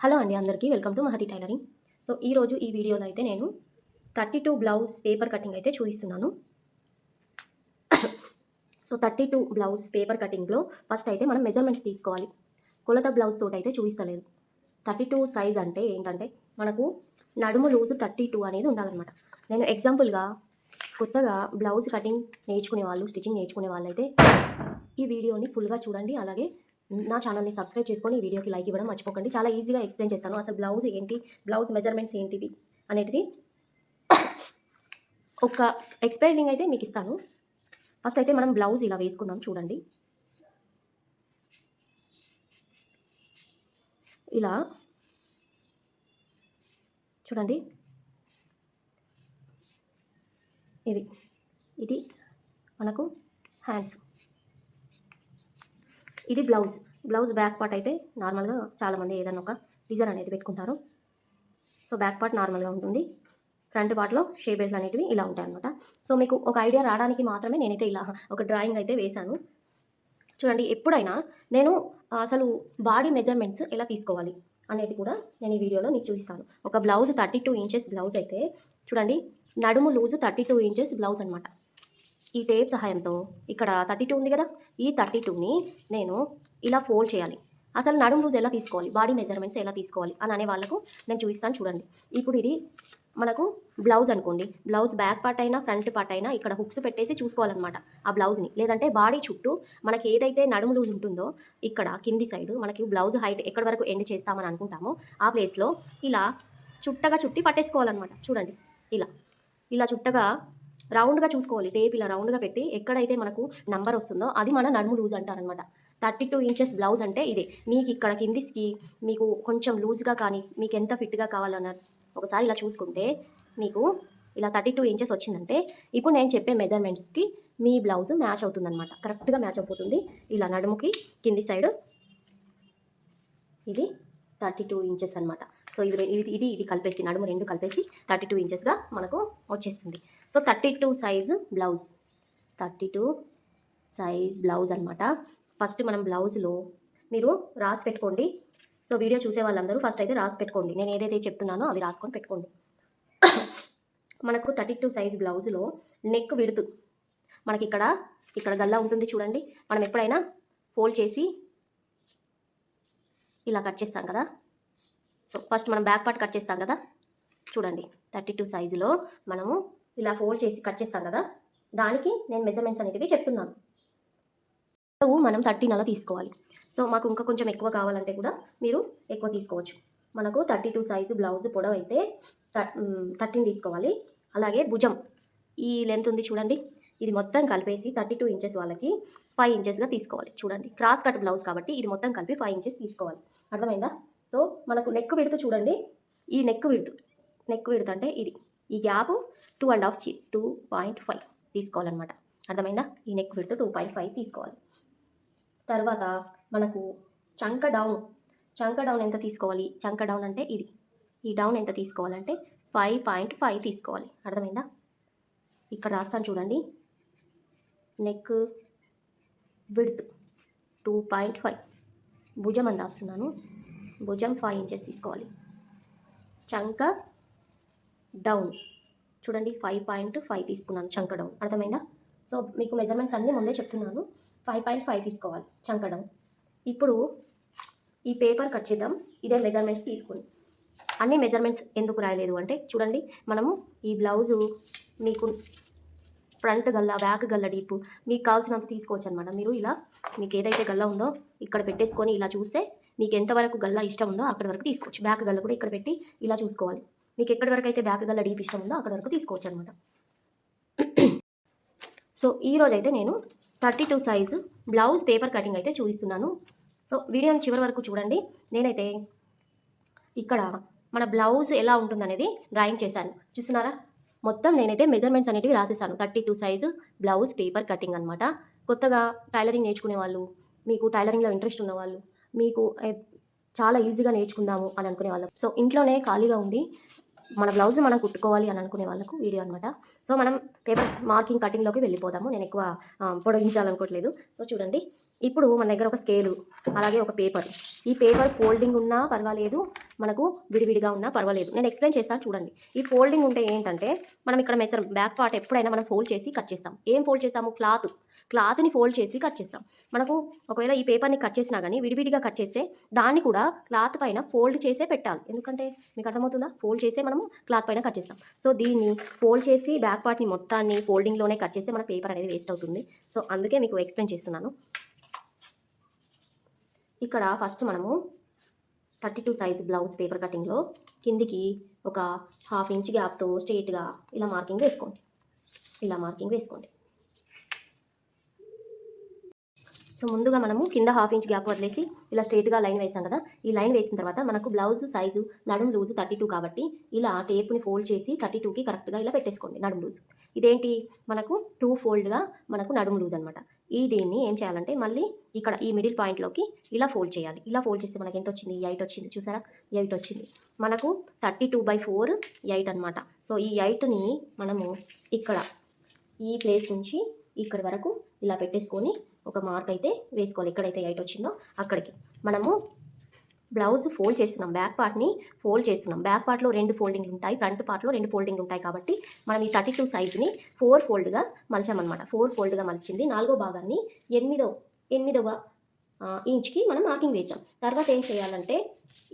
Hello అండి అందరికీ welcome to Mahathi tailoring. So ఈరోజు ఈ వీడియోలో అయితే నేను thirty two blouse paper cutting అయితే చూపిస్తున్నాను. So thirty two blouse paper కటింగ్లో first అయితే మనం మెజర్మెంట్స్ తీసుకోవాలి. కొలత బ్లౌజ్ తోటి అయితే చూపిస్తలేదు. థర్టీ టూ సైజ్ అంటే ఏంటంటే మనకు నడుము లూజు థర్టీ టూ అనేది ఉండాలన్నమాట. నేను ఎగ్జాంపుల్గా కొత్తగా బ్లౌజ్ కటింగ్ నేర్చుకునే వాళ్ళు స్టిచ్చింగ్ నేర్చుకునే వాళ్ళు అయితే ఈ వీడియోని ఫుల్గా చూడండి. అలాగే నా ఛానల్ని సబ్స్క్రైబ్ చేసుకొని ఈ వీడియోకి లైక్ ఇవ్వడం మర్చిపోకండి. చాలా ఈజీగా ఎక్స్ప్లెయిన్ చేస్తాను. అసలు బ్లౌజ్ ఏంటి? బ్లౌజ్ మెజర్మెంట్స్ ఏంటివి అనేటిది ఒక ఎక్స్ప్లెయినింగ్ అయితే మీకు ఇస్తాను. ఫస్ట్ అయితే మనం బ్లౌజ్ ఇలా వేసుకుందాం చూడండి. ఇలా చూడండి. ఇది. ఇది మనకు హ్యాండ్స్. ఇది బ్లౌజ్. బ్లౌజ్ బ్యాక్ పార్ట్ అయితే నార్మల్గా చాలామంది ఏదైనా ఒక డిజైన్ అనేది పెట్టుకుంటారు. సో బ్యాక్ పార్ట్ నార్మల్గా ఉంటుంది. ఫ్రంట్ పార్ట్లో షే బెల్ట్ అనేటివి ఇలా ఉంటాయి అనమాట సో మీకు ఒక ఐడియా రావడానికి మాత్రమే నేనైతే ఇలా ఒక డ్రాయింగ్ అయితే వేశాను. చూడండి ఎప్పుడైనా నేను అసలు బాడీ మెజర్మెంట్స్ ఎలా తీసుకోవాలి అనేది కూడా నేను ఈ వీడియోలో మీకు చూపిస్తాను. ఒక blouse thirty two inches blouse అయితే చూడండి నడుము loose thirty two inches blouse అనమాట ఈ టేప్ సహాయంతో ఇక్కడ థర్టీ టూ ఉంది కదా? ఈ థర్టీ టూని నేను ఇలా ఫోల్డ్ చేయాలి. అసలు నడుము లూజ్ ఎలా తీసుకోవాలి? బాడీ మెజర్మెంట్స్ ఎలా తీసుకోవాలి? అని అనే వాళ్ళకు నేను చూపిస్తాను చూడండి. ఇప్పుడు ఇది మనకు బ్లౌజ్ అనుకోండి. బ్లౌజ్ బ్యాక్ పార్ట్ అయినా ఫ్రంట్ పార్ట్ అయినా ఇక్కడ హుక్స్ పెట్టేసి చూసుకోవాలన్నమాట ఆ బ్లౌజ్ని. లేదంటే బాడీ చుట్టూ మనకి ఏదైతే నడుము లూజ్ ఉంటుందో ఇక్కడ కింది సైడ్ మనకి బ్లౌజ్ హైట్ ఎక్కడి వరకు ఎండ్ చేస్తామని అనుకుంటామో ఆ ప్లేస్లో ఇలా చుట్టగా చుట్టి పట్టేసుకోవాలన్నమాట. చూడండి. ఇలా. ఇలా చుట్టగా రౌండ్గా చూసుకోవాలి. టేప్ ఇలా రౌండ్గా పెట్టి ఎక్కడైతే మనకు నంబర్ వస్తుందో అది మన నడుము లూజ్ అంటారనమాట. థర్టీ టూ ఇంచెస్ బ్లౌజ్ అంటే ఇదే. మీకు ఇక్కడ కిందిస్కి మీకు కొంచెం లూజ్గా కానీ మీకు ఎంత ఫిట్గా కావాలన్నారు ఒకసారి ఇలా చూసుకుంటే మీకు ఇలా థర్టీ టూ ఇంచెస్ వచ్చిందంటే ఇప్పుడు నేను చెప్పే మెజర్మెంట్స్కి మీ బ్లౌజ్ మ్యాచ్ అవుతుందన్నమాట కరెక్ట్గా మ్యాచ్ అయిపోతుంది. ఇలా నడుముకి కింది సైడ్ ఇది థర్టీ టూ ఇంచెస్ అనమాట. సో ఇది ఇది ఇది కలిపేసి నడుము రెండు కలిపేసి థర్టీ టూ ఇంచెస్గా మనకు వచ్చేస్తుంది. So thirty two size blouse thirty two size blouse అనమాట ఫస్ట్ మనం బ్లౌజ్లో మీరు రాసి పెట్టుకోండి. సో వీడియో చూసే వాళ్ళందరూ ఫస్ట్ అయితే రాసి పెట్టుకోండి. నేను ఏదైతే చెప్తున్నానో అవి రాసుకొని పెట్టుకోండి. మనకు థర్టీ టూ సైజ్ బ్లౌజ్లో నెక్ విడుతు. మనకి ఇక్కడ ఇక్కడ గల్లా ఉంటుంది చూడండి. మనం ఎప్పుడైనా ఫోల్డ్ చేసి ఇలా కట్ చేస్తాం కదా. సో ఫస్ట్ మనం బ్యాక్ పార్ట్ కట్ చేస్తాం కదా. చూడండి థర్టీ టూ సైజులో మనము ఇలా ఫోల్డ్ చేసి కట్ చేస్తాం కదా? దానికి నేను మెజర్మెంట్స్ అనేటివి చెప్తున్నాను. పొడవు మనం థర్టీన్ అలా తీసుకోవాలి. సో మాకు ఇంకా కొంచెం ఎక్కువ కావాలంటే కూడా మీరు ఎక్కువ తీసుకోవచ్చు. మనకు థర్టీ టూ సైజు బ్లౌజ్ పొడవు అయితే థర్టీన్ తీసుకోవాలి. అలాగే భుజం. ఈ లెంత్ ఉంది చూడండి. ఇది మొత్తం కలిపేసి థర్టీ టూ ఇంచెస్ వాళ్ళకి ఫైవ్ ఇంచెస్గా తీసుకోవాలి. చూడండి. క్రాస్ కట్ బ్లౌజ్ కాబట్టి ఇది మొత్తం కలిపి ఫైవ్ ఇంచెస్ తీసుకోవాలి. అర్థమైందా? సో మనకు నెక్ విడుతూ చూడండి. ఈ నెక్ విడుతు నెక్ విడుతు అంటే ఇది. ఈ gap two and half two point five తీసుకోవాలన్నమాట. అర్థమైందా? ఈ neck width two point five తీసుకోవాలి. తర్వాత మనకు చంక డౌన్ చంక డౌన్ ఎంత తీసుకోవాలి? చంక డౌన్ అంటే ఇది. ఈ డౌన్ ఎంత తీసుకోవాలంటే ఫైవ్ పాయింట్ ఫైవ్ తీసుకోవాలి. అర్థమైందా? ఇక్కడ రాస్తాను చూడండి. Neck width two point five భుజం అని రాస్తున్నాను. భుజం ఫైవ్ ఇంచెస్ తీసుకోవాలి. చంక డౌన్. చూడండి ఫైవ్ పాయింట్ ఫైవ్ తీసుకున్నాను చంక డౌన్ అర్థమైందా? సో మీకు మెజర్మెంట్స్ అన్నీ ముందే చెప్తున్నాను. ఫైవ్ పాయింట్ ఫైవ్ తీసుకోవాలి చంక డౌన్ ఇప్పుడు ఈ పేపర్ కట్ చేద్దాం. ఇదే మెజర్మెంట్స్ తీసుకుని. అన్ని మెజర్మెంట్స్ ఎందుకు రాయలేదు అంటే చూడండి మనము ఈ బ్లౌజు మీకు ఫ్రంట్ గల్ల బ్యాక్ గల్ల డీప్ మీకు కావాల్సినంత తీసుకోవచ్చు అనమాట మీరు ఇలా మీకు ఏదైతే గల్ల ఉందో ఇక్కడ పెట్టేసుకొని ఇలా చూస్తే మీకు ఎంతవరకు గల్లా ఇష్టం ఉందో అక్కడ వరకు తీసుకోవచ్చు. బ్యాక్ గల్ల కూడా ఇక్కడ పెట్టి ఇలా చూసుకోవాలి. మీకు ఎక్కడి వరకు అయితే బ్యాక్ గల్ల డీప్ ఇష్టం ఉందో అక్కడ వరకు తీసుకోవచ్చు అనమాట సో ఈ నేను thirty two size blouse paper cutting అయితే చూపిస్తున్నాను. సో వీడియోని చివరి వరకు చూడండి. నేనైతే ఇక్కడ మన బ్లౌజ్ ఎలా ఉంటుందనేది డ్రాయింగ్ చేశాను. చూస్తున్నారా? మొత్తం నేనైతే మెజర్మెంట్స్ అనేటివి రాసేసాను thirty two size blouse paper cutting అనమాట కొత్తగా టైలరింగ్ నేర్చుకునే వాళ్ళు మీకు టైలరింగ్లో ఇంట్రెస్ట్ ఉన్న వాళ్ళు మీకు చాలా ఈజీగా నేర్చుకుందాము అని అనుకునే వాళ్ళం. సో ఇంట్లోనే ఖాళీగా ఉండి మన బ్లౌజ్ మనం కుట్టుకోవాలి అని అనుకునే వాళ్ళకు వీడియో అనమాట సో మనం పేపర్ మార్కింగ్ కటింగ్లోకి వెళ్ళిపోదాము. నేను ఎక్కువ పొడిగించాలనుకోవట్లేదు. సో చూడండి ఇప్పుడు మన దగ్గర ఒక స్కేలు అలాగే ఒక పేపర్. ఈ పేపర్ ఫోల్డింగ్ ఉన్నా పర్వాలేదు మనకు విడివిడిగా ఉన్నా పర్వాలేదు. నేను ఎక్స్ప్లెయిన్ చేస్తాను చూడండి. ఈ ఫోల్డింగ్ ఉంటే ఏంటంటే మనం ఇక్కడ మెసర్ బ్యాక్ పార్ట్ ఎప్పుడైనా మనం ఫోల్డ్ చేసి కట్ చేస్తాం. ఏం ఫోల్డ్ చేస్తాము? క్లాత్ క్లాత్ని ఫోల్డ్ చేసి కట్ చేస్తాం. మనకు ఒకవేళ ఈ పేపర్ని కట్ చేసినా కానీ విడివిడిగా కట్ చేస్తే దాన్ని కూడా క్లాత్ పైన ఫోల్డ్ చేసే పెట్టాలి. ఎందుకంటే మీకు అర్థమవుతుందా? ఫోల్డ్ చేసే మనము క్లాత్ పైన కట్ చేస్తాం. సో దీన్ని ఫోల్డ్ చేసి బ్యాక్ పార్ట్ని మొత్తాన్ని ఫోల్డింగ్లోనే కట్ చేస్తే మన పేపర్ అనేది వేస్ట్ అవుతుంది. సో అందుకే మీకు ఎక్స్ప్లెయిన్ చేస్తున్నాను. ఇక్కడ ఫస్ట్ మనము thirty two size blouse paper కటింగ్లో కిందికి ఒక హాఫ్ ఇంచ్ గ్యాప్తో స్ట్రేట్గా ఇలా మార్కింగ్ వేసుకోండి. ఇలా మార్కింగ్ వేసుకోండి. సో ముందుగా మనము కింద హాఫ్ ఇంచ్ గ్యాప్ వదిలేసి ఇలా స్ట్రేట్గా లైన్ వేసాం కదా? ఈ లైన్ వేసిన తర్వాత మనకు బ్లౌజ్ సైజు నడుము లూజు థర్టీ టూ కాబట్టి ఇలా టేప్ని ఫోల్డ్ చేసి థర్టీ టూకి కరెక్ట్గా ఇలా పెట్టేసుకోండి నడుము లూజ్ ఇదేంటి? మనకు టూ ఫోల్డ్గా మనకు నడుము లూజ్ అనమాట ఈ దీన్ని ఏం చేయాలంటే మళ్ళీ ఇక్కడ ఈ మిడిల్ పాయింట్లోకి ఇలా ఫోల్డ్ చేయాలి. ఇలా ఫోల్డ్ చేస్తే మనకి ఎంత వచ్చింది? ఎయిట్ వచ్చింది. చూసారా? ఎయిట్ వచ్చింది. మనకు thirty two by four eight అనమాట సో ఈ ఎయిట్ని మనము ఇక్కడ ఈ ప్లేస్ నుంచి ఇక్కడ వరకు ఇలా పెట్టేసుకొని ఒక మార్క్ అయితే వేసుకోవాలి. ఎక్కడైతే ఎయిట్ వచ్చిందో అక్కడికి. మనము బ్లౌజ్ ఫోల్డ్ చేస్తున్నాం. బ్యాక్ పార్ట్ని ఫోల్డ్ చేస్తున్నాం. బ్యాక్ పార్ట్లో రెండు ఫోల్డింగ్లు ఉంటాయి. ఫ్రంట్ పార్ట్లో రెండు ఫోల్డింగ్లు ఉంటాయి కాబట్టి మనం ఈ థర్టీ టూ సైజ్ని ఫోర్ ఫోల్డ్గా మలిచామన్నమాట. ఫోర్ ఫోల్డ్గా మలిచింది. నాలుగో భాగాన్ని ఎనిమిదవ ఎనిమిదవ ఇంచ్కి మనం మార్కింగ్ వేసాం తర్వాత ఏం చేయాలంటే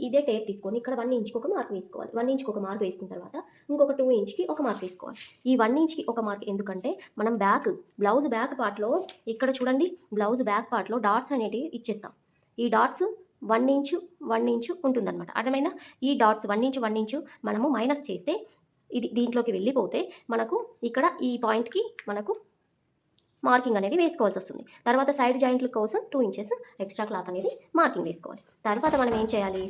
ఇదే టేప్ తీసుకొని ఇక్కడ వన్ ఇంచ్కి ఒక మార్క్ వేసుకోవాలి. వన్ ఇంచ్కి ఒక మార్క్ వేసుకున్న తర్వాత ఇంకొక టూ ఇంచ్కి ఒక మార్క్ వేసుకోవాలి. ఈ వన్ ఇంచ్కి ఒక మార్క్ ఎందుకంటే మనం బ్యాక్ బ్లౌజ్ బ్యాక్ పార్ట్లో ఇక్కడ చూడండి బ్లౌజ్ బ్యాక్ పార్ట్లో డాట్స్ అనేటివి ఇచ్చేస్తాం. ఈ dots one inch one inch ఉంటుందన్నమాట. అర్థమైందా? ఈ dots one inch one inch మనము మైనస్ చేస్తే ఇది దీంట్లోకి వెళ్ళిపోతే మనకు ఇక్కడ ఈ పాయింట్కి మనకు మార్కింగ్ అనేది వేసుకోవాల్సి వస్తుంది. తర్వాత సైడ్ జాయింట్ల కోసం టూ ఇంచెస్ ఎక్స్ట్రా క్లాత్ అనేది మార్కింగ్ వేసుకోవాలి. తర్వాత మనం ఏం చేయాలి?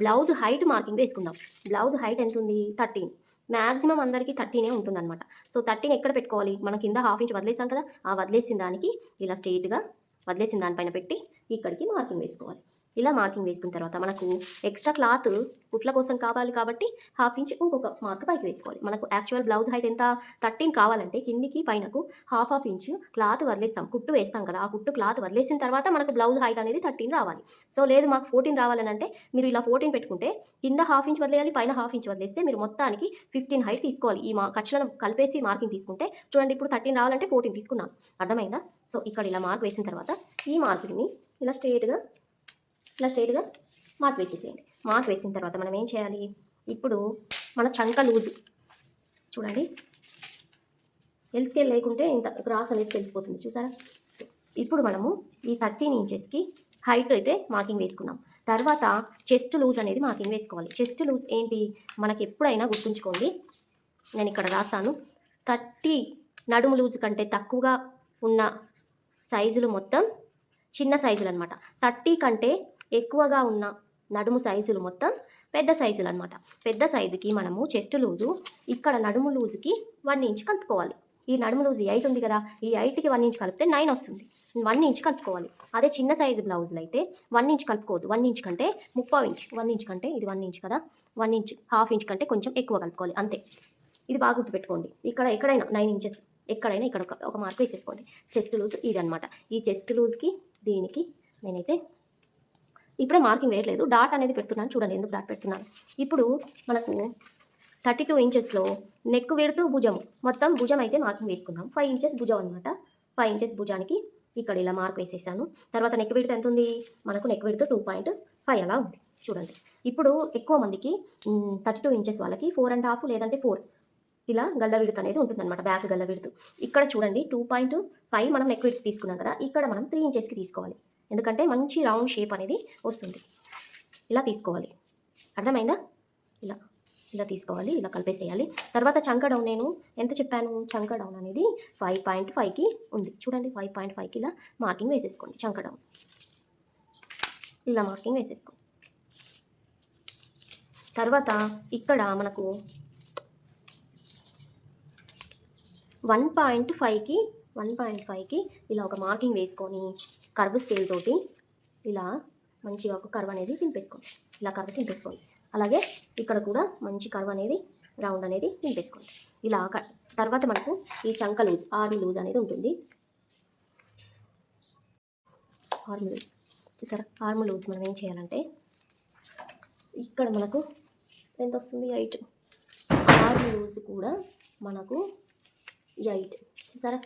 బ్లౌజ్ హైట్ మార్కింగ్ వేసుకుందాం. బ్లౌజ్ హైట్ ఎంత ఉంది థర్టీన్ మ్యాక్సిమం అందరికీ థర్టీనే ఉంటుందన్నమాట. సో థర్టీన్ ఎక్కడ పెట్టుకోవాలి? మనం కింద హాఫ్ ఇంచ్ వదిలేసాం కదా ఆ వదిలేసిన దానికి ఇలా స్ట్రెయిట్గా వదిలేసిన దానిపైన పెట్టి ఇక్కడికి మార్కింగ్ వేసుకోవాలి. ఇలా మార్కింగ్ వేసుకున్న తర్వాత మనకు ఎక్స్ట్రా క్లాత్ కుట్ల కోసం కావాలి కాబట్టి హాఫ్ ఇంచ్ ఇంకొక మార్క్ పైకి వేసుకోవాలి. మనకు యాక్చువల్ బ్లౌజ్ హైట్ ఎంత? థర్టీన్ కావాలంటే కిందికి పైనకు హాఫ్ హాఫ్ ఇంచ్ క్లాత్ వదిలేస్తాం. కుట్టు వేస్తాం కదా ఆ కుట్టు క్లాత్ వదిలేసిన తర్వాత మనకు బ్లౌజ్ హైట్ అనేది థర్టీన్ రావాలి. సో లేదు మాకు ఫోర్టీన్ రావాలని అంటే మీరు ఇలా ఫోర్టీన్ పెట్టుకుంటే కింద హాఫ్ ఇంచ్ వదిలేయాలి పైన హాఫ్ ఇంచ్ వదిలేస్తే మీరు మొత్తానికి ఫిఫ్టీన్ హైట్ తీసుకోవాలి. ఈ మా ఖర్చులను కలిపేసి మార్కింగ్ తీసుకుంటే చూడండి ఇప్పుడు థర్టీన్ రావాలంటే ఫోర్టీన్ తీసుకున్నాను అర్థమైందా? సో ఇక్కడ ఇలా మార్క్ వేసిన తర్వాత ఈ మార్కుని ఇలా స్ట్రేట్గా ఇలా స్ట్రైట్గా మార్క్ వేసేసేయండి. మార్క్ వేసిన తర్వాత మనం ఏం చేయాలి? ఇప్పుడు మన చంక లూజు. చూడండి. ఎల్ స్కేల్ లేకుంటే ఇంత క్రాస్ అనేది తెలిసిపోతుంది. చూసారా? సో ఇప్పుడు మనము ఈ థర్టీన్ ఇంచెస్కి హైట్ అయితే మార్కింగ్ వేసుకున్నాం తర్వాత చెస్ట్ లూజ్ అనేది మార్కింగ్ వేసుకోవాలి. చెస్ట్ లూజ్ ఏంటి? మనకి ఎప్పుడైనా గుర్తుంచుకోండి. నేను ఇక్కడ రాస్తాను. థర్టీ నడుము లూజ్ కంటే తక్కువగా ఉన్న సైజులు మొత్తం చిన్న సైజులు అనమాట థర్టీ కంటే ఎక్కువగా ఉన్న నడుము సైజులు మొత్తం పెద్ద సైజులు అనమాట పెద్ద సైజుకి మనము చెస్ట్ లూజు ఇక్కడ నడుము లూజుకి వన్ ఇంచ్ కలుపుకోవాలి. ఈ నడుము లూజు ఎయిట్ ఉంది కదా ఈ ఎయిట్కి వన్ ఇంచ్ కలిపితే నైన్ వస్తుంది. వన్ ఇంచ్ కలుపుకోవాలి. అదే చిన్న సైజు బ్లౌజులు అయితే వన్ ఇంచ్ కలుపుకోవద్దు. వన్ ఇంచ్ కంటే ముప్పై ఇంచ్ వన్ ఇంచ్ కంటే ఇది వన్ ఇంచ్ కదా వన్ ఇంచ్ హాఫ్ ఇంచ్ కంటే కొంచెం ఎక్కువ కలుపుకోవాలి. అంతే. ఇది బాగా గుర్తుపెట్టుకోండి. ఇక్కడ ఎక్కడైనా నైన్ ఇంచెస్ ఎక్కడైనా ఇక్కడ ఒక ఒక మార్క్ వేసేసుకోండి. చెస్ట్ లూజ్ ఇది అనమాట ఈ చెస్ట్ లూజ్కి దీనికి నేనైతే ఇప్పుడే మార్కింగ్ వేయట్లేదు. డాట్ అనేది పెడుతున్నాను. చూడండి ఎందుకు డాట్ పెడుతున్నాను. ఇప్పుడు మనకు థర్టీ టూ ఇంచెస్లో నెక్ వెడుతూ భుజం మొత్తం భుజం అయితే మార్కింగ్ వేసుకుందాం. ఫైవ్ ఇంచెస్ భుజం అనమాట ఫైవ్ ఇంచెస్ భుజానికి ఇక్కడ ఇలా మార్క్ వేసేసాను. తర్వాత నెక్ విడత ఎంత ఉంది మనకు నెక్ విడత టూ పాయింట్ ఫైవ్ అలా ఉంది. చూడండి. ఇప్పుడు ఎక్కువ మందికి థర్టీ టూ ఇంచెస్ వాళ్ళకి ఫోర్ అండ్ హాఫ్ లేదంటే ఫోర్ ఇలా గల్ల విడత అనేది ఉంటుందన్నమాట. బ్యాక్ గల్ల విడత. ఇక్కడ చూడండి టూ పాయింట్ ఫైవ్ మనం నెక్ విడత తీసుకున్నాం కదా. ఇక్కడ మనం త్రీ ఇంచెస్కి తీసుకోవాలి. ఎందుకంటే మంచి రౌండ్ షేప్ అనేది వస్తుంది. ఇలా తీసుకోవాలి. అర్థమైందా? ఇలా ఇలా తీసుకోవాలి ఇలా కలిపేసేయాలి. తర్వాత చంక డౌన్ నేను ఎంత చెప్పాను? చంక డౌన్ అనేది ఫైవ్ పాయింట్ ఫైవ్కి ఉంది. చూడండి ఫైవ్ పాయింట్ ఫైవ్కి ఇలా మార్కింగ్ వేసేసుకోండి చంక డౌన్ ఇలా మార్కింగ్ వేసేసుకోండి. తర్వాత ఇక్కడ మనకు వన్ పాయింట్ ఫైవ్కి వన్ పాయింట్ ఫైవ్కి ఇలా ఒక మార్కింగ్ వేసుకొని కర్వ్ స్కేల్ తోటి ఇలా మంచిగా ఒక కర్వ్ అనేది తింపేసుకోండి ఇలా కర్వ్ తింపేసుకోండి అలాగే ఇక్కడ కూడా మంచి కర్వ్ అనేది రౌండ్ అనేది తింపేసుకోండి ఇలా తర్వాత మనకు ఈ చంక లూజ్ ఆర్మ్ లూజ్ అనేది ఉంటుంది. ఆర్మ్ లూజ్ చూసారా? ఆర్మ్ లూజ్ మనం ఏం చేయాలంటే ఇక్కడ మనకు ఎంత వస్తుంది? ఎయిట్ ఆర్మ్ లూజ్ కూడా మనకు ఎయిట్ సరే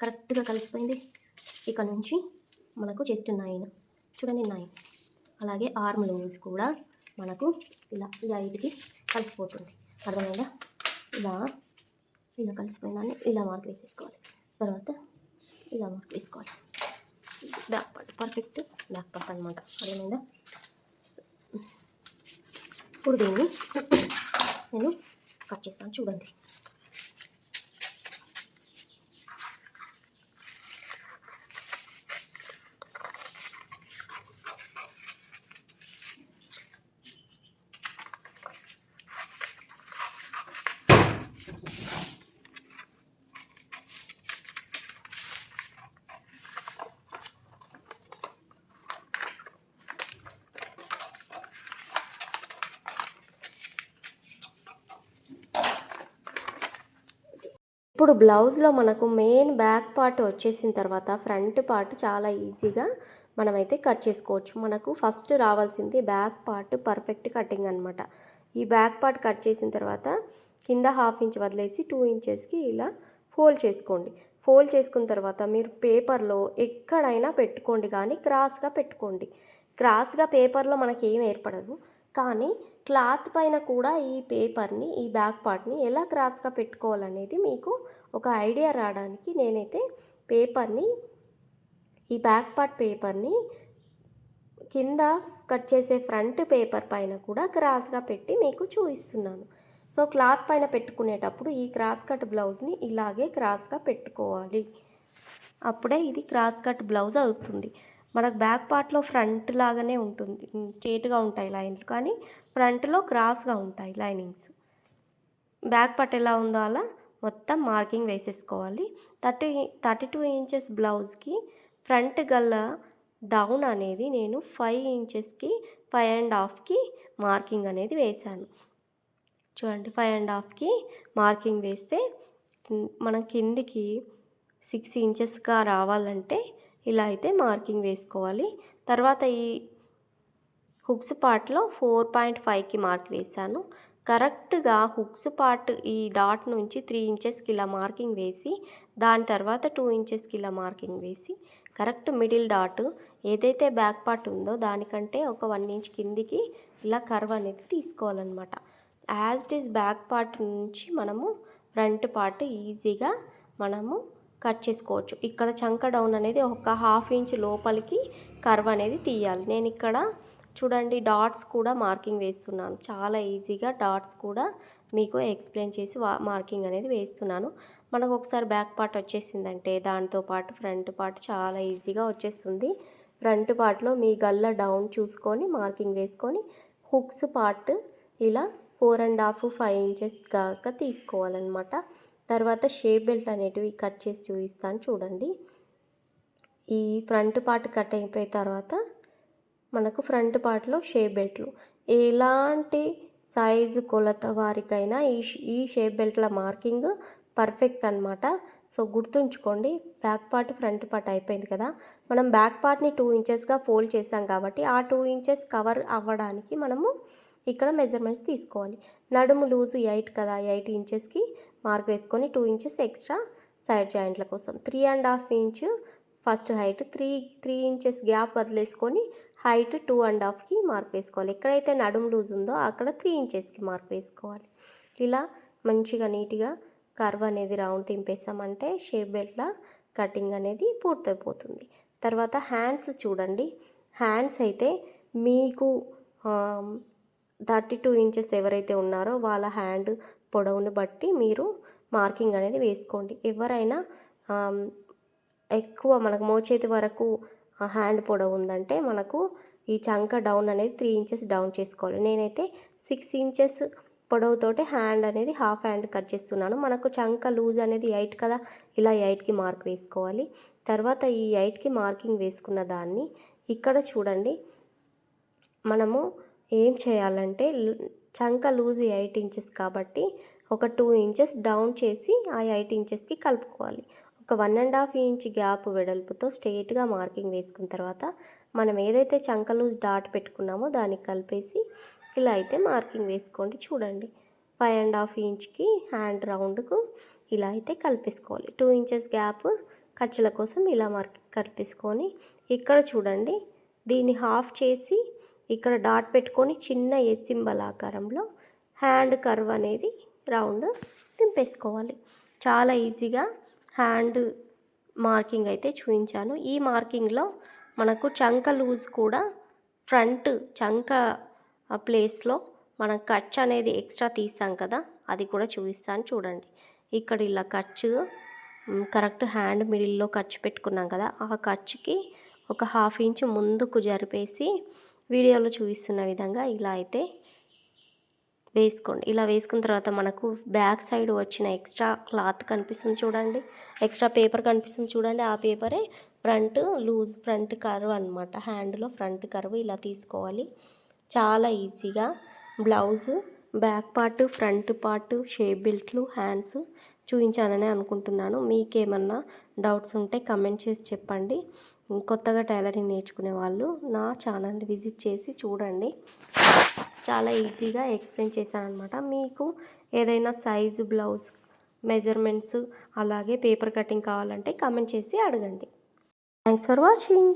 కరెక్ట్గా కలిసిపోయింది. ఇక్కడ నుంచి మనకు చెస్ట్ నైన్. చూడండి నైన్. అలాగే ఆర్మ్ లూజ్ కూడా మనకు ఇలా లైట్కి కలిసిపోతుంది. అర్థమైందా? ఇలా ఇలా కలిసిపోయిందని ఇలా మార్క్ వేసేసుకోవాలి. తర్వాత ఇలా మార్క్ వేసుకోవాలి. Back part perfect back part అనమాట అర్థమైందా? ఇప్పుడు దీన్ని నేను కట్ చేస్తాను. చూడండి. ఇప్పుడు బ్లౌజ్లో మనకు మెయిన్ బ్యాక్ పార్ట్ వచ్చేసిన తర్వాత ఫ్రంట్ పార్ట్ చాలా ఈజీగా మనమైతే కట్ చేసుకోవచ్చు. మనకు ఫస్ట్ రావాల్సింది బ్యాక్ పార్ట్ పర్ఫెక్ట్ కటింగ్ అనమాట ఈ బ్యాక్ పార్ట్ కట్ చేసిన తర్వాత కింద హాఫ్ ఇంచ్ వదిలేసి టూ ఇంచెస్కి ఇలా ఫోల్డ్ చేసుకోండి. ఫోల్డ్ చేసుకున్న తర్వాత మీరు పేపర్లో ఎక్కడైనా పెట్టుకోండి కానీ క్రాస్గా పెట్టుకోండి. క్రాస్గా పేపర్లో మనకి ఏం ఏర్పడదు. కానీ క్లాత్ పైన కూడా ఈ పేపర్ని ఈ బ్యాక్ పార్ట్ని ఎలా క్రాస్గా పెట్టుకోవాలనేది మీకు ఒక ఐడియా రావడానికి నేనైతే పేపర్ని ఈ బ్యాక్ పార్ట్ పేపర్ని కింద కట్ చేసే ఫ్రంట్ పేపర్ పైన కూడా క్రాస్గా పెట్టి మీకు చూపిస్తున్నాను. సో క్లాత్ పైన పెట్టుకునేటప్పుడు ఈ క్రాస్ కట్ బ్లౌజ్ని ఇలాగే క్రాస్గా పెట్టుకోవాలి. అప్పుడే ఇది క్రాస్ కట్ బ్లౌజ్ అవుతుంది. మనకు బ్యాక్ పార్ట్లో ఫ్రంట్ లాగానే ఉంటుంది. స్ట్రేట్గా ఉంటాయి లైన్లు. కానీ ఫ్రంట్లో క్రాస్గా ఉంటాయి లైనింగ్స్. బ్యాక్ పార్ట్ ఎలా ఉందో అలా మొత్తం మార్కింగ్ వేసేసుకోవాలి. థర్టీ థర్టీ టూ ఇంచెస్ బ్లౌజ్కి ఫ్రంట్ గల్ల డౌన్ అనేది నేను ఫైవ్ ఇంచెస్కి ఫైవ్ అండ్ హాఫ్కి మార్కింగ్ అనేది వేశాను. చూడండి ఫైవ్ అండ్ హాఫ్కి మార్కింగ్ వేస్తే మనం కిందికి సిక్స్ ఇంచెస్గా రావాలంటే ఇలా అయితే మార్కింగ్ వేసుకోవాలి. తర్వాత ఈ హుక్స్ పార్ట్లో ఫోర్ పాయింట్ ఫైవ్కి మార్క్ వేశాను. కరెక్ట్గా హుక్స్ పార్ట్ ఈ డాట్ నుంచి త్రీ ఇంచెస్కి ఇలా మార్కింగ్ వేసి దాని తర్వాత టూ ఇంచెస్కి ఇలా మార్కింగ్ వేసి కరెక్ట్ మిడిల్ డాట్ ఏదైతే బ్యాక్ పార్ట్ ఉందో దానికంటే ఒక వన్ ఇంచ్ కిందికి ఇలా కర్వ్ అనేది తీసుకోవాలన్నమాట. As it is back part నుంచి మనము ఫ్రంట్ పార్ట్ ఈజీగా మనము కట్ చేసుకోవచ్చు. ఇక్కడ చంక డౌన్ అనేది ఒక హాఫ్ ఇంచ్ లోపలికి కర్వ్ అనేది తీయాలి. నేను ఇక్కడ చూడండి డాట్స్ కూడా మార్కింగ్ వేస్తున్నాను. చాలా ఈజీగా డాట్స్ కూడా మీకు ఎక్స్ప్లెయిన్ చేసి మార్కింగ్ అనేది వేస్తున్నాను. మనకు ఒకసారి బ్యాక్ పార్ట్ వచ్చేసిందంటే దాంతో పాటు ఫ్రంట్ పార్ట్ చాలా ఈజీగా వచ్చేస్తుంది. ఫ్రంట్ పార్ట్లో మీ గల్ల డౌన్ చూసుకొని మార్కింగ్ వేసుకొని హుక్స్ పార్ట్ ఇలా four and half five inches దాకా తీసుకోవాలన్నమాట. తర్వాత షేప్ బెల్ట్ అనేటివి కట్ చేసి చూపిస్తాను చూడండి. ఈ ఫ్రంట్ పార్ట్ కట్ అయిపోయిన తర్వాత మనకు ఫ్రంట్ పార్ట్లో షేప్ బెల్ట్లు. ఎలాంటి సైజు కొలత వారికైనా ఈ ఈ షేప్ బెల్ట్ల మార్కింగ్ పర్ఫెక్ట్ అనమాట సో గుర్తుంచుకోండి బ్యాక్ పార్ట్ ఫ్రంట్ పార్ట్ అయిపోయింది కదా. మనం బ్యాక్ పార్ట్ని టూ ఇంచెస్గా ఫోల్డ్ చేసాం కాబట్టి ఆ టూ ఇంచెస్ కవర్ అవ్వడానికి మనము ఇక్కడ మెజర్మెంట్స్ తీసుకోవాలి. నడుము లూజు ఎయిట్ కదా ఎయిట్ ఇంచెస్కి మార్క్ వేసుకొని టూ ఇంచెస్ ఎక్స్ట్రా సైడ్ జాయింట్ల కోసం. Three and half inch first height three three inches gap వదిలేసుకొని హైట్ టూ అండ్ హాఫ్కి మార్క్ వేసుకోవాలి. ఎక్కడైతే నడుము లూజ్ ఉందో అక్కడ త్రీ ఇంచెస్కి మార్క్ వేసుకోవాలి. ఇలా మంచిగా నీట్గా కర్వ్ అనేది రౌండ్ తింపేసామంటే షేప్ బెల్ట్లా కటింగ్ అనేది పూర్తయిపోతుంది. తర్వాత హ్యాండ్స్ చూడండి. హ్యాండ్స్ అయితే మీకు థర్టీ టూ ఇంచెస్ ఎవరైతే ఉన్నారో వాళ్ళ హ్యాండ్ పొడవును బట్టి మీరు మార్కింగ్ అనేది వేసుకోండి. ఎవరైనా ఎక్కువ మనకు మోచేతి వరకు హ్యాండ్ పొడవు ఉందంటే మనకు ఈ చంక డౌన్ అనేది త్రీ ఇంచెస్ డౌన్ చేసుకోవాలి. నేనైతే సిక్స్ ఇంచెస్ పొడవుతోటి హ్యాండ్ అనేది హాఫ్ హ్యాండ్ కట్ చేస్తున్నాను. మనకు చంక లూజ్ అనేది ఎయిట్ కదా ఇలా ఎయిట్కి మార్క్ వేసుకోవాలి. తర్వాత ఈ ఎయిట్కి మార్కింగ్ వేసుకున్న దాన్ని ఇక్కడ చూడండి. మనము ఏం చేయాలంటే చంక లూజ్ ఎయిట్ ఇంచెస్ కాబట్టి ఒక టూ ఇంచెస్ డౌన్ చేసి ఆ ఎయిట్ ఇంచెస్కి కలుపుకోవాలి. ఒక one and half inch gap వెడల్పుతో స్ట్రెయిట్గా మార్కింగ్ వేసుకున్న తర్వాత మనం ఏదైతే చంక లూజ్ డాట్ పెట్టుకున్నామో దానికి కలిపేసి ఇలా అయితే మార్కింగ్ వేసుకోండి చూడండి. ఫైవ్ అండ్ హాఫ్ ఇంచ్కి హ్యాండ్ రౌండ్కు ఇలా అయితే కలిపేసుకోవాలి. టూ ఇంచెస్ గ్యాప్ ఖర్చుల కోసం ఇలా మార్క్ కలిపేసుకొని ఇక్కడ చూడండి దీన్ని హాఫ్ చేసి ఇక్కడ డాట్ పెట్టుకొని చిన్న ఎస్సింబల్ ఆకారంలో హ్యాండ్ కర్వ్ అనేది రౌండ్ దింపేసుకోవాలి. చాలా ఈజీగా హ్యాండ్ మార్కింగ్ అయితే చూపించాను. ఈ మార్కింగ్లో మనకు చంక లూజ్ కూడా ఫ్రంట్ చంక ప్లేస్లో మనం ఖర్చు అనేది ఎక్స్ట్రా తీస్తాం కదా అది కూడా చూపిస్తాను. చూడండి ఇక్కడ ఇలా ఖర్చు కరెక్ట్ హ్యాండ్ మిడిల్లో ఖర్చు పెట్టుకున్నాం కదా ఆ ఖర్చుకి ఒక హాఫ్ ఇంచ్ ముందుకు జరిపేసి వీడియోలో చూపిస్తున్న విధంగా ఇలా అయితే వేసుకోండి. ఇలా వేసుకున్న తర్వాత మనకు బ్యాక్ సైడ్ వచ్చిన ఎక్స్ట్రా క్లాత్ కనిపిస్తుంది చూడండి. ఎక్స్ట్రా పేపర్ కనిపిస్తుంది చూడండి. ఆ పేపరే ఫ్రంట్ లూజ్ ఫ్రంట్ కర్వ్ అనమాట హ్యాండ్లో ఫ్రంట్ కర్వ్ ఇలా తీసుకోవాలి. చాలా ఈజీగా blouse back part front part shape బెల్ట్లు hands చూపించానని అనుకుంటున్నాను. మీకేమన్నా డౌట్స్ ఉంటే కమెంట్ చేసి చెప్పండి. కొత్తగా టైలరింగ్ నేర్చుకునే వాళ్ళు నా ఛానల్ని విజిట్ చేసి చూడండి. చాలా ఈజీగా ఎక్స్ప్లెయిన్ చేశానమాట మీకు ఏదైనా సైజు బ్లౌజ్ మెజర్మెంట్స్ అలాగే పేపర్ కటింగ్ కావాలంటే కమెంట్ చేసి అడగండి. Thanks for watching